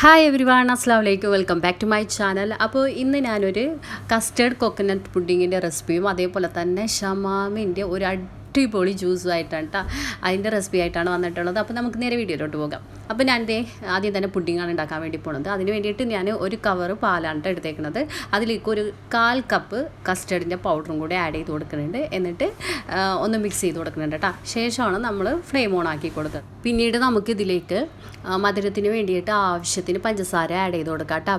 Hi every one അസ്സാം വലൈക്കും welcome back to my channel അപ്പോൾ ഇന്ന് ഞാനൊരു കസ്റ്റേർഡ് കോക്കനട്ട് പുഡിങ്ങിന്റെ റെസിപ്പിയും അതേപോലെ തന്നെ ഷമാമിന്റെ ഒരു അടിപൊളി ജ്യൂസും ആയിട്ടാണ് കേട്ടോ അതിന്റെ റെസിപ്പി ആയിട്ടാണ് വന്നിട്ടുള്ളത്. അപ്പോൾ നമുക്ക് നേരെ വീഡിയോയിലോട്ട് പോകാം. അപ്പോൾ ഞാൻ ദേ ആദ്യം തന്നെ പുഡിങ്ങാണ് ഉണ്ടാക്കാൻ വേണ്ടി പോണത്. അതിന് വേണ്ടിയിട്ട് ഞാൻ ഒരു കവറ് പാലാണ് എടുത്തേക്കുന്നത് അതിലേക്ക് ഒരു കാൽ കപ്പ് കസ്റ്റർഡിന്റെ പൗഡറും കൂടി ആഡ് ചെയ്ത് കൊടുക്കുന്നുണ്ട്. എന്നിട്ട് ഒന്ന് മിക്സ് ചെയ്ത് കൊടുക്കുന്നുണ്ട് കേട്ടോ ശേഷമാണ് നമ്മൾ ഫ്ലെയിം ഓൺ ആക്കി കൊടുക്കുക. പിന്നീട് നമുക്കിതിലേക്ക് മധുരത്തിന് വേണ്ടിയിട്ട് ആവശ്യത്തിന് പഞ്ചസാര ആഡ് ചെയ്ത് കൊടുക്കാം കേട്ടോ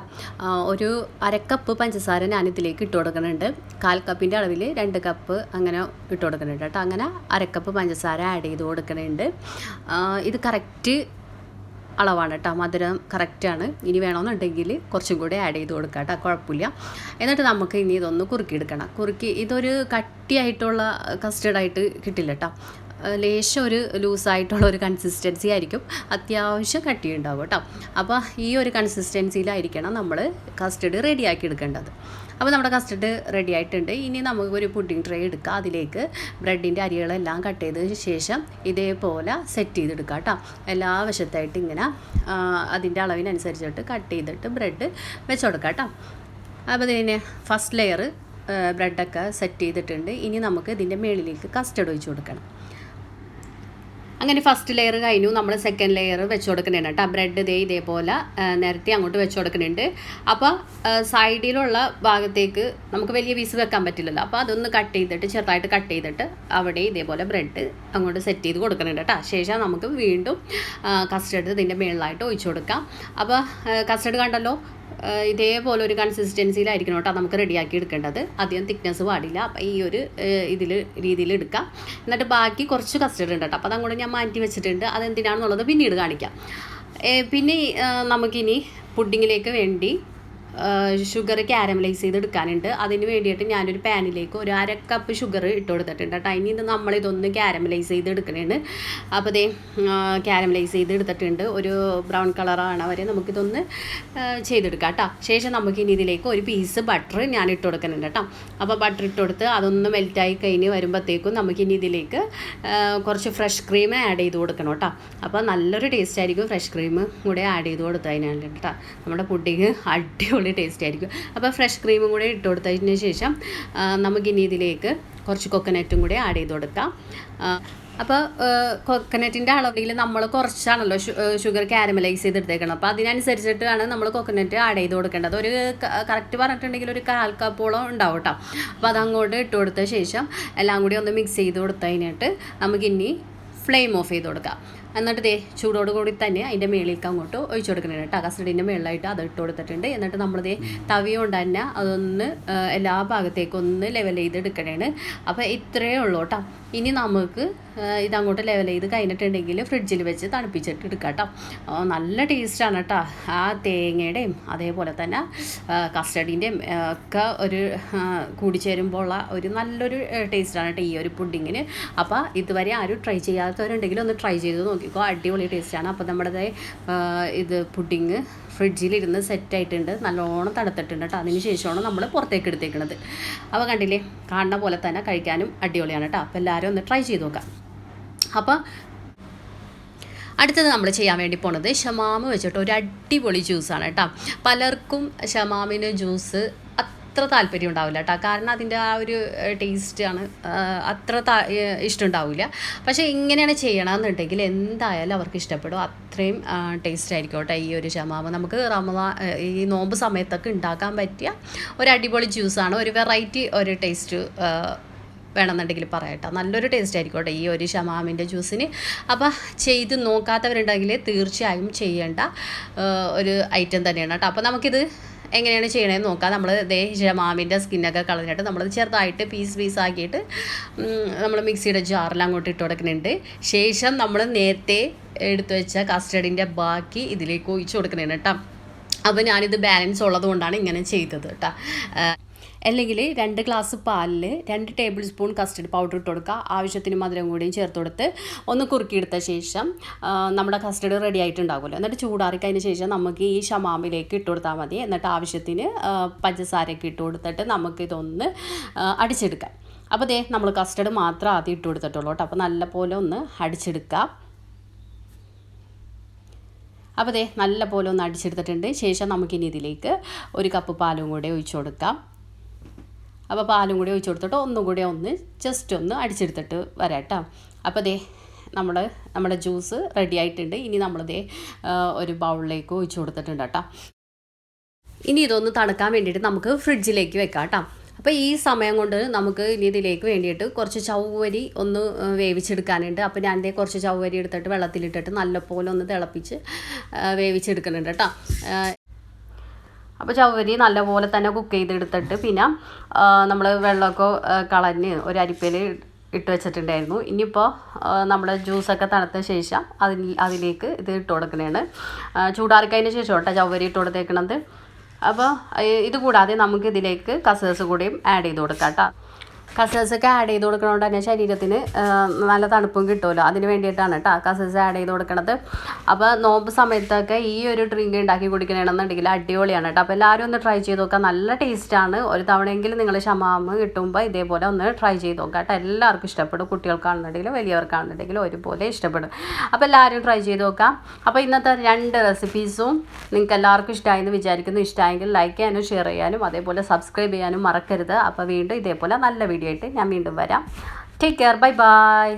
ഒരു അരക്കപ്പ് പഞ്ചസാര ഞാനിതിലേക്ക് ഇട്ട് കൊടുക്കുന്നുണ്ട്. കാൽ കപ്പിന്റെ അളവിൽ രണ്ട് കപ്പ് അങ്ങനെ ഇട്ട് കൊടുക്കുന്നുണ്ട് കേട്ടോ അങ്ങനെ അരക്കപ്പ് പഞ്ചസാര ആഡ് ചെയ്ത് കൊടുക്കുന്നുണ്ട്. ഇത് കറക്റ്റ് അളവാണ് കേട്ടോ. മധുരം കറക്റ്റാണ് ഇനി വേണമെന്നുണ്ടെങ്കിൽ കുറച്ചും കൂടി ആഡ് ചെയ്ത് കൊടുക്കാം കേട്ടോ. കുഴപ്പമില്ല. എന്നിട്ട് നമുക്ക് ഇനി ഇതൊന്ന് കുറുക്കിയെടുക്കണം. കുറുക്കി ഇതൊരു കട്ടിയായിട്ടുള്ള കസ്റ്റേർഡായിട്ട് കിട്ടില്ല കേട്ടോ. ലേശം ഒരു ലൂസായിട്ടുള്ള ഒരു കൺസിസ്റ്റൻസി ആയിരിക്കും. അത്യാവശ്യം കട്ടിയുണ്ടാവും കേട്ടോ. അപ്പോൾ ഈ ഒരു കൺസിസ്റ്റൻസിയിലായിരിക്കണം നമ്മൾ കസ്റ്റഡ് റെഡിയാക്കി എടുക്കേണ്ടത്. അപ്പോൾ നമ്മുടെ കസ്റ്റഡ് റെഡി ആയിട്ടുണ്ട്. ഇനി നമുക്ക് ഒരു പുഡിംഗ് ട്രേ എടുക്കുക അതിലേക്ക് ബ്രെഡിന്റെ അരികളെല്ലാം കട്ട് ചെയ്തതിന് ശേഷം ഇതേപോലെ സെറ്റ് ചെയ്തെടുക്കുക കേട്ടോ. എല്ലാ വശത്തായിട്ട് ഇങ്ങനെ അതിന്റെ അളവിനനുസരിച്ചിട്ട് കട്ട് ചെയ്തിട്ട് ബ്രെഡ് വെച്ച് കൊടുക്കാം കേട്ടോ. അപ്പോൾ ഇതിന് ഫസ്റ്റ് ലെയർ ബ്രെഡൊക്കെ സെറ്റ് ചെയ്തിട്ടുണ്ട്. ഇനി നമുക്ക് ഇതിന്റെ മേളിലേക്ക് കസ്റ്റഡ് ഒഴിച്ച് കൊടുക്കണം. അങ്ങനെ ഫസ്റ്റ് ലെയർ കഴിഞ്ഞു. നമ്മൾ സെക്കൻഡ് ലെയർ വെച്ച് കൊടുക്കുന്നുണ്ട് കേട്ടോ. ബ്രെഡ് ഇതേ ഇതേപോലെ നിരത്തി അങ്ങോട്ട് വെച്ച് കൊടുക്കുന്നുണ്ട്. അപ്പോൾ സൈഡിലുള്ള ഭാഗത്തേക്ക് നമുക്ക് വലിയ പീസ് വെക്കാൻ പറ്റില്ലല്ലോ. അപ്പോൾ അതൊന്ന് കട്ട് ചെയ്തിട്ട് ചെറുതായിട്ട് കട്ട് ചെയ്തിട്ട് അവിടെ ഇതേപോലെ ബ്രെഡ് അങ്ങോട്ട് സെറ്റ് ചെയ്ത് കൊടുക്കുന്നുണ്ട് കേട്ടോ. ശേഷം നമുക്ക് വീണ്ടും കസ്റ്റർഡ് ഇതിന്റെ മുകളിലായിട്ട് ഒഴിച്ചു കൊടുക്കാം. അപ്പോൾ കസ്റ്റർഡ് കണ്ടല്ലോ ഇതേപോലെ ഒരു കൺസിസ്റ്റൻസിയിലായിരിക്കണം കേട്ടോ നമുക്ക് റെഡിയാക്കി എടുക്കേണ്ടത്. അധികം തിക്നെസ് പാടില്ല. അപ്പം ഈ ഒരു ഇതിൽ രീതിയിൽ എടുക്കാം. എന്നിട്ട് ബാക്കി കുറച്ച് കസ്റ്റർഡ് ഉണ്ട് കേട്ടോ. അപ്പോൾ അതങ്ങോട്ട് ഞാൻ മാറ്റി വെച്ചിട്ടുണ്ട്. അതെന്തിനാണെന്നുള്ളത് പിന്നീട് കാണിക്കാം. പിന്നെ നമുക്കിനി പുഡിങ്ങിലേക്ക് വേണ്ടി ഷുഗർ ക്യാരമലൈസ് ചെയ്തെടുക്കാനുണ്ട്. അതിന് വേണ്ടിയിട്ട് ഞാനൊരു പാനിലേക്ക് ഒരു അര കപ്പ് ഷുഗർ ഇട്ട് കൊടുത്തിട്ടുണ്ട് കേട്ടോ. ഇനി ഇത് നമ്മളിതൊന്ന് ക്യാരമലൈസ് ചെയ്ത് എടുക്കണേണ് അപ്പോൾ അതേ ക്യാരമലൈസ് ചെയ്ത് എടുത്തിട്ടുണ്ട് ഒരു ബ്രൗൺ കളറാണ് വരെ നമുക്കിതൊന്ന് ചെയ്തെടുക്കാം കേട്ടോ. ശേഷം നമുക്ക് ഇനി ഇതിലേക്ക് ഒരു പീസ് ബട്ടർ ഞാൻ ഇട്ട് കൊടുക്കുന്നുണ്ട് കേട്ടോ. അപ്പോൾ ബട്ടർ ഇട്ട് കൊടുത്ത് അതൊന്ന് മെൽറ്റായി കഴിഞ്ഞ് വരുമ്പോഴത്തേക്കും നമുക്കിനി ഇതിലേക്ക് കുറച്ച് ഫ്രഷ് ക്രീം ആഡ് ചെയ്ത് കൊടുക്കണം കേട്ടോ. അപ്പോൾ നല്ലൊരു ടേസ്റ്റ് ആയിരിക്കും ഫ്രഷ് ക്രീം കൂടെ ആഡ് ചെയ്ത് കൊടുത്തതിനാണ് കേട്ടോ. നമ്മുടെ പുഡിങ് അടിപൊളി ടേസ്റ്റ് ആയിരിക്കും. അപ്പോൾ ഫ്രഷ് ക്രീമും കൂടെ ഇട്ട് കൊടുത്തതിന് ശേഷം നമുക്കിനി ഇതിലേക്ക് കുറച്ച് കൊക്കനറ്റും കൂടെ ആഡ് ചെയ്ത് കൊടുക്കാം. അപ്പോൾ കൊക്കനറ്റിന്റെ അളവിൽ നമ്മൾ കുറച്ചാണല്ലോ ഷുഗർ കാരമലൈസ് ചെയ്തെടുത്തേക്കണം അപ്പോൾ അതിനനുസരിച്ചിട്ടാണ് നമ്മൾ കൊക്കനറ്റ് ആഡ് ചെയ്ത് കൊടുക്കേണ്ടത്. ഒരു കറക്റ്റ് പറഞ്ഞിട്ടുണ്ടെങ്കിൽ ഒരു കാൽ കപ്പോളം ഉണ്ടാവും കേട്ടോ അപ്പോൾ അതങ്ങോട്ട് ഇട്ട് കൊടുത്ത ശേഷം എല്ലാം കൂടി ഒന്ന് മിക്സ് ചെയ്ത് കൊടുത്തതിനായിട്ട് നമുക്കിനി ഫ്ലെയിം ഓഫ് ചെയ്ത് കൊടുക്കാം. എന്നിട്ട് ദേ ചൂടോട് കൂടി തന്നെ അതിന്റെ മേളിലേക്ക് അങ്ങോട്ട് ഒഴിച്ചു കൊടുക്കുന്നുണ്ട് കേട്ടോ. കസ്റ്റഡിന്റെ മേളിലായിട്ട് അത് ഇട്ട് കൊടുത്തിട്ടുണ്ട്. എന്നിട്ട് നമ്മൾ ദേ തവി കൊണ്ട് തന്നെ അതൊന്ന് എല്ലാ ഭാഗത്തേക്കും ഒന്ന് ലെവൽ ചെയ്ത് എടുക്കണേണ് അപ്പോൾ ഇത്രയേ ഉള്ളൂ കേട്ടോ. ഇനി നമുക്ക് ഇതങ്ങോട്ട് ലെവൽ ചെയ്ത് കഴിഞ്ഞിട്ടുണ്ടെങ്കിൽ ഫ്രിഡ്ജിൽ വെച്ച് തണുപ്പിച്ചിട്ട് എടുക്കാം കേട്ടോ നല്ല ടേസ്റ്റാണ് കേട്ടോ ആ തേങ്ങയുടെയും അതേപോലെ തന്നെ കസ്റ്റഡിന്റെയും ഒക്കെ ഒരു കൂടി കൂടിച്ചേരുമ്പോൾ ഉള്ള ഒരു നല്ലൊരു ടേസ്റ്റാണ് കേട്ടോ ഈ ഒരു പുഡിങ്ങിന് അപ്പോൾ ഇതുവരെ ആരും ട്രൈ ചെയ്യാത്തവരുണ്ടെങ്കിൽ ഒന്ന് ട്രൈ ചെയ്ത് നോക്കിക്കോ. അടിപൊളി ടേസ്റ്റാണ് അപ്പോൾ നമ്മുടെ ഇത് പുഡിങ് ഫ്രിഡ്ജിലിരുന്ന് സെറ്റായിട്ടുണ്ട് നല്ലോണം തണുത്തിട്ടുണ്ട് കേട്ടോ അതിന് ശേഷമാണ് നമ്മൾ പുറത്തേക്ക് എടുത്തേക്കുന്നത് അപ്പോൾ കണ്ടില്ലേ? കാണുന്ന പോലെ തന്നെ കഴിക്കാനും അടിപൊളിയാണ് കേട്ടോ അപ്പോൾ എല്ലാവരും ഒന്ന് ട്രൈ ചെയ്ത് നോക്കാം. അപ്പോൾ അടുത്തത് നമ്മൾ ചെയ്യാൻ വേണ്ടി പോണത് ഷമാമ് വെച്ചിട്ട് ഒരു അടിപൊളി ജ്യൂസാണ് കേട്ടോ. പലർക്കും ഷമാമിന് ജ്യൂസ് അത്ര താല്പര്യം ഉണ്ടാവില്ല കേട്ടോ. കാരണം അതിന്റെ ആ ഒരു ടേസ്റ്റാണ് അത്ര താ ഇഷ്ടം ഇഷ്ടമുണ്ടാവില്ല. പക്ഷേ ഇങ്ങനെയാണ് ചെയ്യണമെന്നുണ്ടെങ്കിൽ എന്തായാലും അവർക്ക് ഇഷ്ടപ്പെടും. അത്രയും ടേസ്റ്റ് ആയിരിക്കും കേട്ടോ ഈ ഒരു ഷമാമ്. നമുക്ക് റമദാ ഈ നോമ്പ് സമയത്തൊക്കെ ഉണ്ടാക്കാൻ പറ്റിയ ഒരു അടിപൊളി ജ്യൂസാണ് ഒരു വെറൈറ്റി ഒരു ടേസ്റ്റ് വേണമെന്നുണ്ടെങ്കിൽ പറയട്ടോ. നല്ലൊരു ടേസ്റ്റ് ആയിരിക്കും കേട്ടോ ഈ ഒരു ഷമാമിന്റെ ജ്യൂസിന് അപ്പോൾ ചെയ്ത് നോക്കാത്തവരുണ്ടെങ്കിൽ തീർച്ചയായും ചെയ്യേണ്ട ഒരു ഐറ്റം തന്നെയാണ് കേട്ടോ. അപ്പോൾ നമുക്കിത് എങ്ങനെയാണ് ചെയ്യണതെന്ന് നോക്കാം. നമ്മൾ ദേ ഷമാമിന്റെ സ്കിന്നൊക്കെ കളഞ്ഞിട്ട് നമ്മൾ ചെറുതായിട്ട് പീസ് പീസ് ആക്കിയിട്ട് നമ്മൾ മിക്സിയുടെ ജാറിൽ അങ്ങോട്ട് ഇട്ട് കൊടുക്കുന്നുണ്ട്. ശേഷം നമ്മൾ നേരത്തെ എടുത്തു വെച്ച കസ്റ്റഡിന്റെ ബാക്കി ഇതിലേക്ക് ഒഴിച്ചു കൊടുക്കുന്നുണ്ട് കേട്ടോ. അപ്പോൾ ഞാനിത് ബാലൻസ് ഉള്ളത് കൊണ്ടാണ് ഇങ്ങനെ ചെയ്തത് കേട്ടോ. അല്ലെങ്കിൽ രണ്ട് ഗ്ലാസ് പാലിൽ രണ്ട് ടേബിൾ സ്പൂൺ കസ്റ്റർഡ് പൗഡർ ഇട്ട് കൊടുക്കുക. ആവശ്യത്തിന് മധുരം കൂടിയും ചേർത്ത് കൊടുത്ത് ഒന്ന് കുറുക്കിയെടുത്ത ശേഷം നമ്മുടെ കസ്റ്റർഡ് റെഡി ആയിട്ടുണ്ടാകുമല്ലോ. എന്നിട്ട് ചൂടാറിക്കതിന് ശേഷം നമുക്ക് ഈ ഷമാമിലേക്ക് ഇട്ട് കൊടുത്താൽ മതി. എന്നിട്ട് ആവശ്യത്തിന് പഞ്ചസാരയൊക്കെ ഇട്ട് കൊടുത്തിട്ട് നമുക്കിതൊന്ന് അടിച്ചെടുക്കാം. അപ്പോൾ ദേ നമ്മൾ കസ്റ്റർഡ് മാത്രം ആദ്യം ഇട്ട് കൊടുത്തിട്ടുള്ളൂ കേട്ടോ. അപ്പോൾ നല്ലപോലെ ഒന്ന് അടിച്ചെടുക്കാം. അപ്പോൾ ദേ നല്ലപോലെ ഒന്ന് അടിച്ചെടുത്തിട്ടുണ്ട്. ശേഷം നമുക്കിനി ഇതിലേക്ക് ഒരു കപ്പ് പാലും കൂടെ ഒഴിച്ചു കൊടുക്കാം. അപ്പോൾ പാലും കൂടി ഒഴിച്ചു കൊടുത്തിട്ട് ഒന്നും കൂടി ഒന്ന് ജസ്റ്റ് ഒന്ന് അടിച്ചെടുത്തിട്ട് വരാം കേട്ടോ. അപ്പോൾ ദേ നമ്മൾ നമ്മുടെ ജ്യൂസ് റെഡി ആയിട്ടുണ്ട്. ഇനി നമ്മളിതേ ഒരു ബൗളിലേക്ക് ഒഴിച്ചു കൊടുത്തിട്ടുണ്ട് കേട്ടോ. ഇനി ഇതൊന്ന് തണുക്കാൻ വേണ്ടിയിട്ട് നമുക്ക് ഫ്രിഡ്ജിലേക്ക് വെക്കാം കേട്ടോ. അപ്പോൾ ഈ സമയം കൊണ്ട് നമുക്ക് ഇനി ഇതിലേക്ക് വേണ്ടിയിട്ട് കുറച്ച് ചവ്വരി ഒന്ന് വേവിച്ചെടുക്കാനുണ്ട്. അപ്പോൾ ഞാൻ ഇതേ കുറച്ച് ചവ്വരി എടുത്തിട്ട് വെള്ളത്തിലിട്ടിട്ട് നല്ലപോലെ ഒന്ന് തിളപ്പിച്ച് വേവിച്ചെടുക്കുന്നുണ്ട് കേട്ടോ. അപ്പോൾ ചവരി നല്ലപോലെ തന്നെ കുക്ക് ചെയ്തെടുത്തിട്ട് പിന്നെ നമ്മൾ വെള്ളമൊക്കെ കളഞ്ഞ് ഒരു അരിപ്പയിൽ ഇട്ട് വെച്ചിട്ടുണ്ടായിരുന്നു. ഇനിയിപ്പോൾ നമ്മുടെ ജ്യൂസൊക്കെ തണുത്ത ശേഷം അതിൽ അതിലേക്ക് ഇത് ഇട്ട് കൊടുക്കണതാണ് ചൂടാറിക്കതിന് ശേഷം കേട്ടോ ചവരി ഇട്ട് കൊടുത്തേക്കണത്. അപ്പോൾ ഇത് കൂടാതെ നമുക്ക് ഇതിലേക്ക് കസേഴ്സ് കൂടിയും ആഡ് ചെയ്ത് കൊടുക്കാം കേട്ടോ. കസേഴ്സൊക്കെ ആഡ് ചെയ്ത് കൊടുക്കണോണ്ട് തന്നെ ശരീരത്തിന് നല്ല തണുപ്പും കിട്ടുമല്ലോ. അതിന് വേണ്ടിയിട്ടാണ് കേട്ടോ കസേഴ്സ് ആഡ് ചെയ്ത് കൊടുക്കണത്. അപ്പോൾ നോമ്പ് സമയത്തൊക്കെ ഈ ഒരു ഡ്രിങ്ക് ഉണ്ടാക്കി കുടിക്കണമെന്നുണ്ടെങ്കിൽ അടിപൊളിയാണ് കേട്ടോ അപ്പോൾ എല്ലാവരും ഒന്ന് ട്രൈ ചെയ്ത് നോക്കാം. നല്ല ടേസ്റ്റാണ് ഒരു തവണയെങ്കിലും നിങ്ങൾ ഷമാമ് കിട്ടുമ്പോൾ ഇതേപോലെ ഒന്ന് ട്രൈ ചെയ്ത് നോക്കാം കേട്ടോ എല്ലാവർക്കും ഇഷ്ടപ്പെടും. കുട്ടികൾക്കാണെന്നുണ്ടെങ്കിലും വലിയവർക്കാണെന്നുണ്ടെങ്കിലും ഒരുപോലെ ഇഷ്ടപ്പെടും. അപ്പോൾ എല്ലാവരും ട്രൈ ചെയ്ത് നോക്കാം. അപ്പോൾ ഇന്നത്തെ രണ്ട് റെസിപ്പീസും നിങ്ങൾക്ക് എല്ലാവർക്കും ഇഷ്ടമായെന്ന് വിചാരിക്കുന്നു. ഇഷ്ടമായെങ്കിൽ ലൈക്ക് ചെയ്യാനും ഷെയർ ചെയ്യാനും അതേപോലെ സബ്സ്ക്രൈബ് ചെയ്യാനും മറക്കരുത്. അപ്പോൾ വീണ്ടും ഇതേപോലെ നല്ല വീഡിയോ ആയിട്ട് ഞാൻ വീണ്ടും വരാം. Take care bye bye